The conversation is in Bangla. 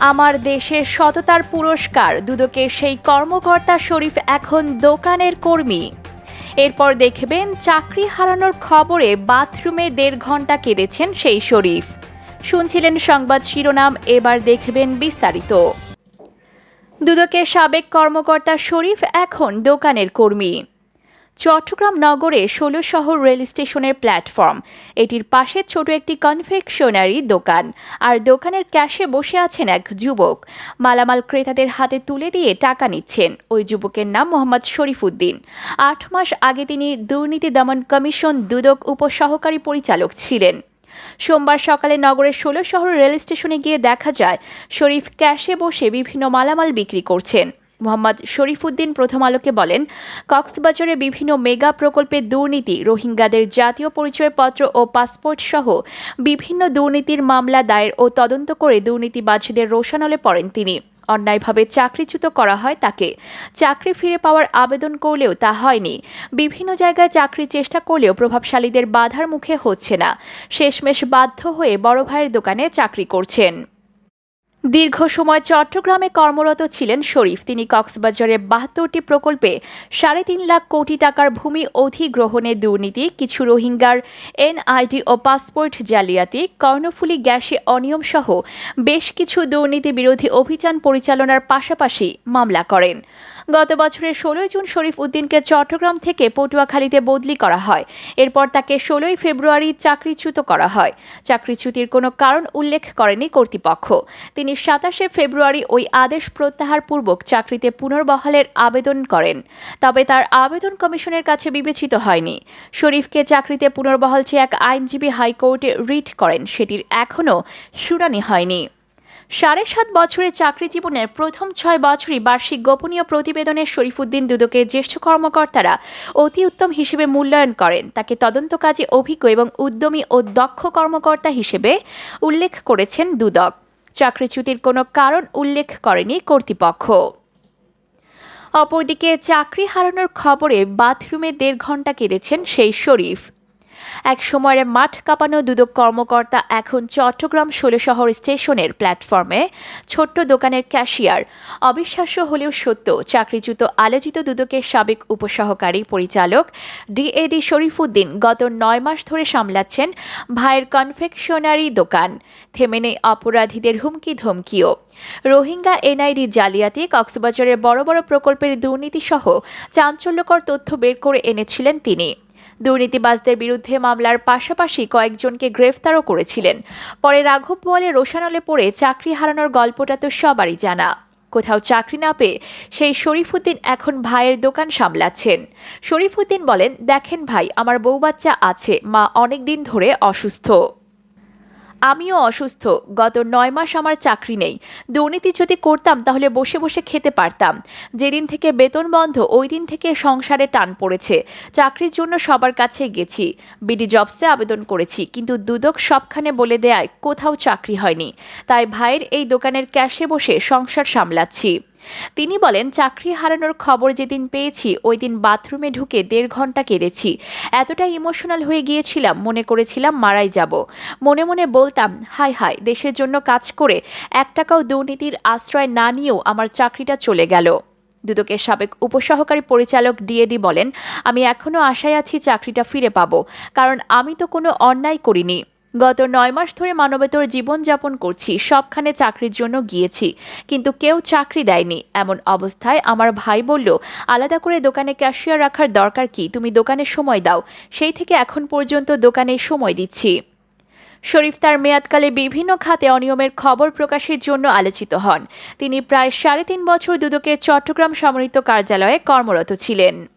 আমার দেশের সততার পুরস্কার দুদকের সেই কর্মকর্তা শরীফ এখন দোকানের কর্মী। এরপর দেখবেন চাকরি হারানোর খবরে বাথরুমে দেড় ঘণ্টা কেঁদেছেন সেই শরীফ। শুনছিলেন সংবাদ শিরোনাম, এবার দেখবেন বিস্তারিত। দুদকের সাবেক কর্মকর্তা শরীফ এখন দোকানের কর্মী। চট্টগ্রাম নগরে ষোলো শহর রেল স্টেশনের প্ল্যাটফর্ম। এটির পাশে ছোট একটি কনফেকশনারি দোকান। আর দোকানের ক্যাশে বসে আছেন এক যুবক। মালামাল ক্রেতাদের হাতে তুলে দিয়ে টাকা নিচ্ছেন। ওই যুবকের নাম মোহাম্মদ শরীফ উদ্দিন আট মাস আগে তিনি দুর্নীতি দমন কমিশন দুদক উপসহকারী পরিচালক ছিলেন। সোমবার সকালে নগরের ষোলো শহর রেল স্টেশনে গিয়ে দেখা যায়, শরীফ ক্যাশে বসে বিভিন্ন মালামাল বিক্রি করছেন। মোহাম্মদ শরীফুদ্দিন প্রথম আলোকে বলেন, কক্সবাজারে বিভিন্ন মেগা প্রকল্পের দুর্নীতি, রোহিঙ্গাদের জাতীয় পরিচয়পত্র ও পাসপোর্ট সহ বিভিন্ন দুর্নীতির মামলা দায়ের ও তদন্ত করে দুর্নীতিবাজীদের রোশানলে পড়েন তিনি। অন্যায়ভাবে চাকরিচ্যুত করা হয় তাকে। চাকরি ফিরে পাওয়ার আবেদন করলেও তা হয়নি। বিভিন্ন জায়গায় চাকরির চেষ্টা করলেও প্রভাবশালীদের বাধার মুখে হচ্ছে না। শেষমেশ বাধ্য হয়ে বড় ভাইয়ের দোকানে চাকরি করছেন। দীর্ঘ সময় চট্টগ্রামে কর্মরত ছিলেন শরীফ। তিনি কক্সবাজারের বাহাত্তরটি প্রকল্পে সাড়ে তিন লাখ কোটি টাকার ভূমি অধিগ্রহণে দুর্নীতি, কিছু রোহিঙ্গার এনআইডি ও পাসপোর্ট জালিয়াতি, কর্ণফুলি গ্যাসে অনিয়ম সহ বেশ কিছু দুর্নীতি বিরোধী অভিযান পরিচালনার পাশাপাশি মামলা করেন। গত বছরের ষোলোই জুন শরীফ উদ্দিনকে চট্টগ্রাম থেকে পটুয়াখালীতে বদলি করা হয়। এরপর তাকে ষোলোই ফেব্রুয়ারি চাকরিচ্যুত করা হয়। চাকরিচ্যুতির কোনো কারণ উল্লেখ করেনি কর্তৃপক্ষ। তিনি সাতাশে ফেব্রুয়ারি ওই আদেশ প্রত্যাহারপূর্বক চাকরিতে পুনর্বহালের আবেদন করেন। তবে তার আবেদন কমিশনের কাছে বিবেচিত হয়নি। শরীফকে চাকরিতে পুনর্বহাল চেয়ে এক আইনজীবী হাইকোর্টে রিট করেন, সেটির এখনও শুনানি হয়নি। সাড়ে সাত বছরের চাকরি জীবনের প্রথম ছয় বছরই বার্ষিক গোপনীয় প্রতিবেদনে শরীফুদ্দিন দুদকের জ্যেষ্ঠ কর্মকর্তারা অতি উত্তম হিসেবে মূল্যায়ন করেন। তাকে তদন্ত কাজে অভিজ্ঞ এবং উদ্যমী ও দক্ষ কর্মকর্তা হিসেবে উল্লেখ করেছেন দুদক। চাকরিচ্যুতির কোনো কারণ উল্লেখ করেনি কর্তৃপক্ষ। অপরদিকে চাকরি হারানোর খবরে বাথরুমে দেড় ঘণ্টা কেঁদেছেন সেই শরীফ। এক সময়ের মাঠ কাঁপানো দুদক কর্মকর্তা এখন চট্টগ্রাম শহর স্টেশনের প্ল্যাটফর্মে। ছোট্ট দোকানের ক্যাশিয়ার। অবিশ্বাস্য হলেও সত্য, চাকরিচ্যুত আলোচিত দুদকের সাবেক উপসহকারী পরিচালক ডিএডি শরীফুদ্দিন গত নয় মাস ধরে সামলাচ্ছেন ভাইয়ের কনফেকশনারি দোকান। থেমে নেই অপরাধীদের হুমকি ধমকিও রোহিঙ্গা এনআইডি জালিয়াতি, কক্সবাজারের বড় বড় প্রকল্পের দুর্নীতি সহ চাঞ্চল্যকর তথ্য বের করে এনেছিলেন তিনি। দুর্নীতিবাজদের বিরুদ্ধে মামলার পাশাপাশি কয়েকজনকে গ্রেফতারও করেছিলেন। পরে রাঘব বলে রোশানলে পড়ে চাকরি হারানোর গল্পটা তো সবারই জানা। কোথাও চাকরি না পেয়ে সেই শরীফুদ্দিন এখন ভাইয়ের দোকান সামলাচ্ছেন। শরীফুদ্দিন বলেন, দেখেন ভাই, আমার বউ বাচ্চা আছে, মা অনেক দিন ধরে অসুস্থ। আমিও অসুস্থ। গত নয় মাস আমার চাকরি নেই। দুর্নীতি যদি করতাম, তাহলে বসে বসে খেতে পারতাম। যেদিন থেকে বেতন বন্ধ, ওই দিন থেকে সংসারে টান পড়েছে। চাকরির জন্য সবার কাছে গেছি। বিডি জবসে আবেদন করেছি, কিন্তু দুদক সবখানে বলে দেয়, কোথাও চাকরি হয়নি। তাই ভাইয়ের এই দোকানের ক্যাশে বসে সংসার সামলাচ্ছি। তিনি বলেন, চাকরি হারানোর খবর যেদিন পেয়েছি, ওই দিন বাথরুমে ঢুকে দেড় ঘণ্টা কেঁদেছি। এতটা ইমোশনাল হয়ে গিয়েছিলাম, মনে করেছিলাম মারাই যাব। মনে মনে বলতাম হাই হাই দেশের জন্য কাজ করে এক টাকাও দুর্নীতির আশ্রয় না নিয়েও আমার চাকরিটা চলে গেল। দুদকের সাবেক উপসহকারী পরিচালক ডিএডি বলেন, আমি এখনও আশায় আছি চাকরিটা ফিরে পাবো, কারণ আমি তো কোনো অন্যায় করিনি। গত নয় মাস ধরে মানবেতর জীবনযাপন করছি, সবখানে চাকরির জন্য গিয়েছি, কিন্তু কেউ চাকরি দেয়নি। এমন অবস্থায় আমার ভাই বলল, আলাদা করে দোকানে ক্যাশিয়ার রাখার দরকার কি? তুমি দোকানে সময় দাও। সেই থেকে এখন পর্যন্ত দোকানে সময় দিচ্ছি। শরীফ তার মেয়াদকালে বিভিন্ন খাতে অনিয়মের খবর প্রকাশের জন্য আলোচিত হন। তিনি প্রায় সাড়ে তিন বছর দুদকের চট্টগ্রাম সমন্বিত কার্যালয়ে কর্মরত ছিলেন।